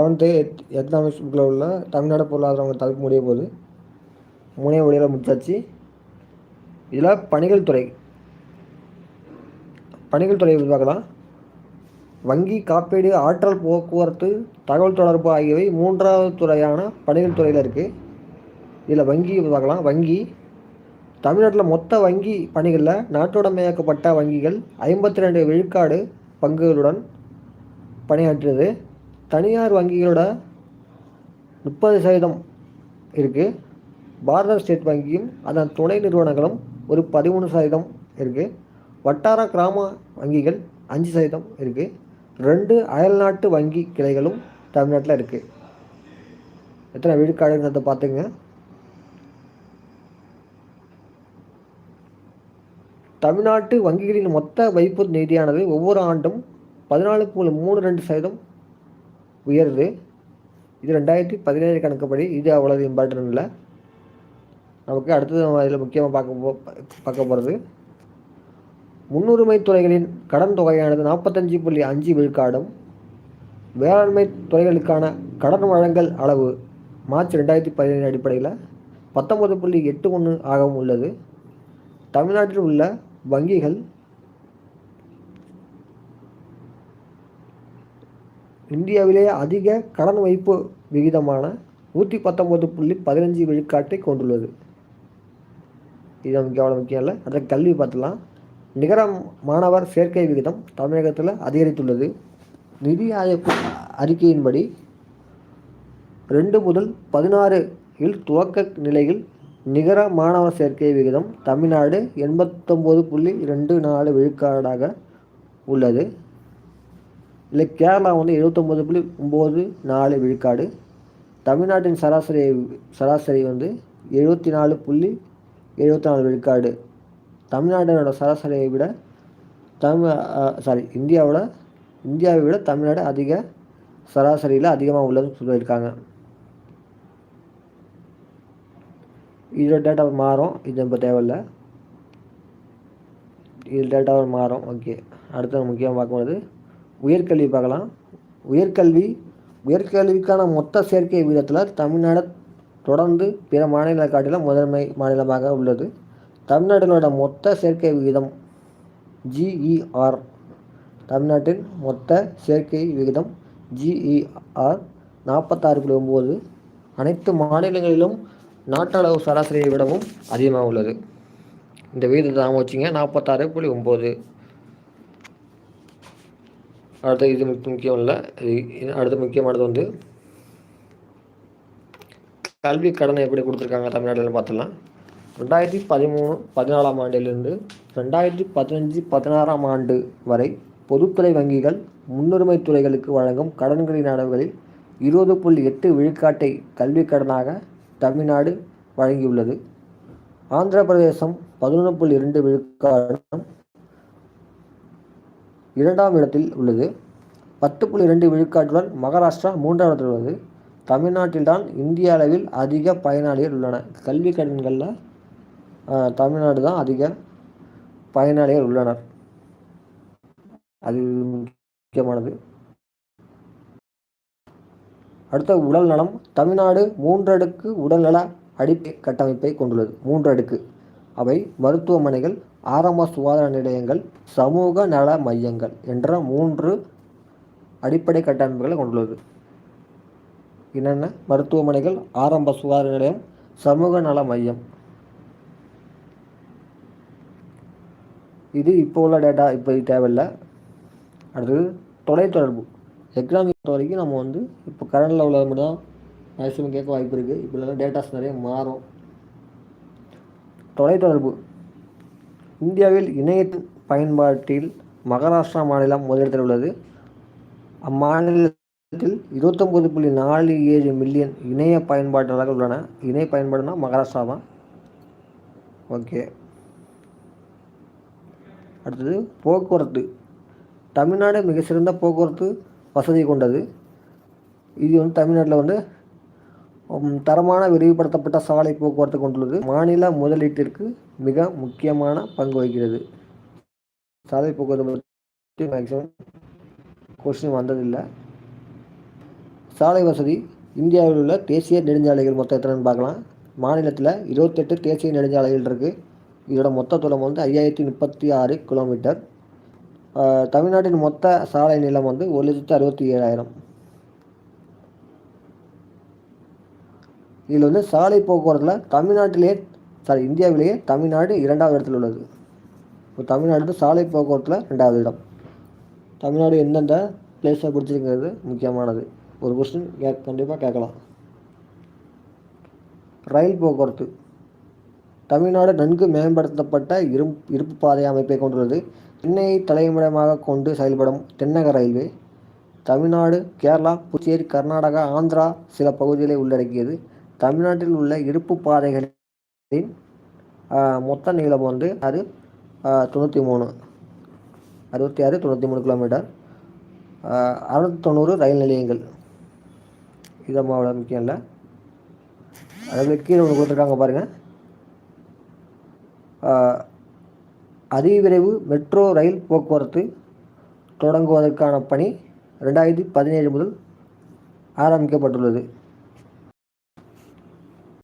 Eleventh எத் economics புக்கில் உள்ள தமிழ்நாடு பொருளாதாரம் தலைப்பு முடிய போகுது. முனைய வழியில் முடிச்சாச்சு. இதில் பணிகள் துறை. பணிகள் துறை பார்க்கலாம். வங்கி காப்பீடு ஆற்றல் போக்குவரத்து தகவல் தொடர்பு ஆகியவை மூன்றாவது துறையான பணிகள் துறையில் இருக்குது இதில் வங்கி பார்க்கலாம். வங்கி தமிழ்நாட்டில் மொத்த வங்கி பணிகளில் நாட்டுடமையாக்கப்பட்ட வங்கிகள் ஐம்பத்தி ரெண்டு விழுக்காடு பங்குகளுடன் பணியாற்றியது. தனியார் வங்கிகளோட முப்பது சதவீதம் இருக்குது பாரத ஸ்டேட் வங்கியும் அதன் துணை நிறுவனங்களும் ஒரு பதிமூணு சதவீதம் இருக்குது வட்டார கிராம வங்கிகள் அஞ்சு சதவீதம் இருக்குது ரெண்டு அயல்நாட்டு வங்கி கிளைகளும் தமிழ்நாட்டில் இருக்குது எத்தனை விழுக்காடுங்கிறத பார்த்துங்க தமிழ்நாட்டு வங்கிகளின் மொத்த வைப்பு நிதியானது ஒவ்வொரு ஆண்டும் பதினாலு புள்ளி மூணு ரெண்டு சதவீதம் உயர்வு. இது ரெண்டாயிரத்தி பதினேழு கணக்குப்படி இது அவ்வளவு இம்பார்ட்டன்ட் இல்லை. நமக்கு அடுத்தது நம்ம இதில் முக்கியமாக பார்க்க போ பார்க்க போகிறது. முன்னுரிமை துறைகளின் கடன் தொகையானது நாற்பத்தஞ்சு புள்ளி அஞ்சு விழுக்காடும். வேளாண்மை துறைகளுக்கான கடன் வழங்கல் அளவு மார்ச் ரெண்டாயிரத்தி பதினேழு அடிப்படையில் பத்தொம்பது புள்ளி எட்டு ஒன்று ஆகவும் உள்ளது. தமிழ்நாட்டில் உள்ள வங்கிகள் இந்தியாவிலேயே அதிக கடன் வைப்பு விகிதமான நூற்றி பத்தொம்போது புள்ளி பதினஞ்சு விழுக்காட்டை கொண்டுள்ளது. இது நமக்கு எவ்வளோ முக்கியம் இல்லை. அதை கல்வி பார்த்துலாம் நிகர மாணவர் சேர்க்கை விகிதம் தமிழகத்தில் அதிகரித்துள்ளது. நிதி ஆயோக் அறிக்கையின்படி ரெண்டு முதல் பதினாறு இல் துவக்க நிலையில் நிகர மாணவர் சேர்க்கை விகிதம் தமிழ்நாடு எண்பத்தொம்போது புள்ளி ரெண்டு நாலு விழுக்காடாக உள்ளது. இல்லை கேரளா வந்து எழுபத்தொம்போது புள்ளி ஒம்பது நாலு விழுக்காடு. தமிழ்நாட்டின் சராசரி சராசரி வந்து எழுபத்தி நாலு புள்ளி எழுபத்தி நாலு விழுக்காடு. தமிழ்நாட்டினோட சராசரியை விட தமிழ் சாரி இந்தியாவோட இந்தியாவை விட தமிழ்நாடு அதிக சராசரியில் அதிகமாக உள்ளதுன்னு சொல்லியிருக்காங்க. இதோட டேட்டா மாறும். இது இப்போ தேவையில்லை. இது டேட்டா மாறும். ஓகே அடுத்து முக்கியமாக பார்க்கும்போது உயர்கல்வி பார்க்கலாம். உயர்கல்வி உயர்கல்விக்கான மொத்த சேர்க்கை விகிதத்தில் தமிழ்நாடு தொடர்ந்து பிற மாநில காட்டிலும் முதன்மை மாநிலமாக உள்ளது. தமிழ்நாட்டினோட மொத்த சேர்க்கை விகிதம் ஜிஇஆர் தமிழ்நாட்டின் மொத்த சேர்க்கை விகிதம் ஜிஇஆர் நாற்பத்தாறு புள்ளி ஒம்பது அனைத்து மாநிலங்களிலும் நாட்டளவு சராசரியை விடவும் அதிகமாக உள்ளது. இந்த விகிதத்தை நாம வச்சுங்க நாற்பத்தாறு புள்ளி ஒம்பது அடுத்த இது முக்கியம் இல்லை. அடுத்த முக்கியமானது வந்து கல்வி கடனை எப்படி கொடுத்துருக்காங்க தமிழ்நாட்டில் பார்த்துலாம் ரெண்டாயிரத்தி பதிமூணு பதினாலாம் ஆண்டிலிருந்து ரெண்டாயிரத்தி பதினஞ்சு பதினாறாம் ஆண்டு வரை பொதுத்துறை வங்கிகள் முன்னுரிமை துறைகளுக்கு வழங்கும் கடன்களின் அளவுகளில் இருபது புள்ளி எட்டு விழுக்காட்டை கல்வி கடனாக தமிழ்நாடு வழங்கியுள்ளது. ஆந்திர பிரதேசம் பதினொன்று புள்ளி இரண்டு விழுக்காடும் இரண்டாம் இடத்தில் உள்ளது. பத்து புள்ளி இரண்டு விழுக்காட்டுடன் மகாராஷ்டிரா மூன்றாம் இடத்தில் உள்ளது. தமிழ்நாட்டில்தான் இந்திய அளவில் அதிக பயனாளிகள் உள்ளன. கல்வி கடன்களில் தமிழ்நாடு தான் அதிக பயனாளிகள் உள்ளனர். அது முக்கியமானது. அடுத்த உடல் நலம். தமிழ்நாடு மூன்றடுக்கு உடல்நல அடிப்படை கட்டமைப்பை கொண்டுள்ளது. மூன்று அடுக்கு அவை மருத்துவமனைகள் ஆரம்ப சுகாதார நிலையங்கள் சமூக நல மையங்கள் என்ற மூன்று அடிப்படை கட்டமைப்புகளை கொண்டுள்ளது. என்னென்ன? மருத்துவமனைகள் ஆரம்ப சுகாதார நிலையம் சமூக நல மையம். இது இப்போ உள்ள டேட்டா இப்போ தேவையில்லை. அடுத்தது தொலைத்தொடர்பு எக்கனாமிக் பொறுத்த வரைக்கும் நம்ம வந்து இப்போ கரண்டில் உள்ளது மட்டும் தான் மேக்ஸிமம் கேட்க வாய்ப்பு இருக்குது இப்போ டேட்டாஸ் நிறைய மாறும். தொலைத்தொடர்பு. இந்தியாவில் இணையத்தின் பயன்பாட்டில் மகாராஷ்டிரா மாநிலம் முதலிடத்தில் உள்ளது. அம்மாநிலத்தில் இருபத்தொம்பது புள்ளி நாலு ஏழு மில்லியன் இணைய பயன்பாட்டாளர்கள் உள்ளன. இணைய பயன்பாடுனா மகாராஷ்டிரா தான். ஓகே. அடுத்தது போக்குவரத்து. தமிழ்நாடு மிக சிறந்த போக்குவரத்து வசதி கொண்டது. இது வந்து தமிழ்நாட்டில் வந்து தரமான விரிவுபடுத்தப்பட்ட சாலை போக்குவரத்து கொண்டுள்ளது. மாநில முதலீட்டிற்கு மிக முக்கியமான பங்கு வகிக்கிறது. சாலை போக்குவரத்து பற்றி மேக்ஸிமம் கொஸ்டின் வந்ததில்லை. சாலை வசதி இந்தியாவில் உள்ள தேசிய நெடுஞ்சாலைகள் மொத்தம் எத்தனைன்னு பார்க்கலாம். மாநிலத்தில் இருபத்தெட்டு தேசிய நெடுஞ்சாலைகள் இருக்குது இதோட மொத்த தூரம் வந்து ஐயாயிரத்தி முப்பத்தி ஆறு கிலோமீட்டர் தமிழ்நாட்டின் மொத்த சாலை நீளம் வந்து ஒரு லட்சத்து அறுபத்தி ஏழாயிரம். இதில் வந்து சாலை போக்குவரத்தில் தமிழ்நாட்டிலே சாரி இந்தியாவிலேயே தமிழ்நாடு இரண்டாவது இடத்தில் உள்ளது. இப்போ தமிழ்நாடு சாலை போக்குவரத்தில் ரெண்டாவது இடம். தமிழ்நாடு எந்தெந்த பிளேஸை பிடிச்சிருக்கிறது முக்கியமானது? ஒரு கொஸ்டின் கே கண்டிப்பாக கேட்கலாம். ரயில் போக்குவரத்து. தமிழ்நாடு நன்கு மேம்படுத்தப்பட்ட இருப்பு இருப்பு பாதை அமைப்பை கொண்டுள்ளது. சென்னையை தலைமையிடமாக கொண்டு செயல்படும் தென்னக ரயில்வே தமிழ்நாடு கேரளா புதுச்சேரி கர்நாடகா ஆந்திரா சில பகுதிகளை உள்ளடக்கியது. தமிழ்நாட்டில் உள்ள இருப்பு பாதைகளின் மொத்த நீளம் வந்து அது தொண்ணூற்றி மூணு அறுபத்தி ஆறு தொண்ணூற்றி மூணு கிலோமீட்டர் அறுநூத்தி தொண்ணூறு ரயில் நிலையங்கள். இது அவ்வளோ முக்கியம் இல்லை. அதில் கீழே ஒன்று கொடுத்துருக்காங்க பாருங்கள் அதிவிரைவு மெட்ரோ ரயில் போக்குவரத்து தொடங்குவதற்கான பணி ரெண்டாயிரத்தி பதினேழு முதல் ஆரம்பிக்கப்பட்டுள்ளது.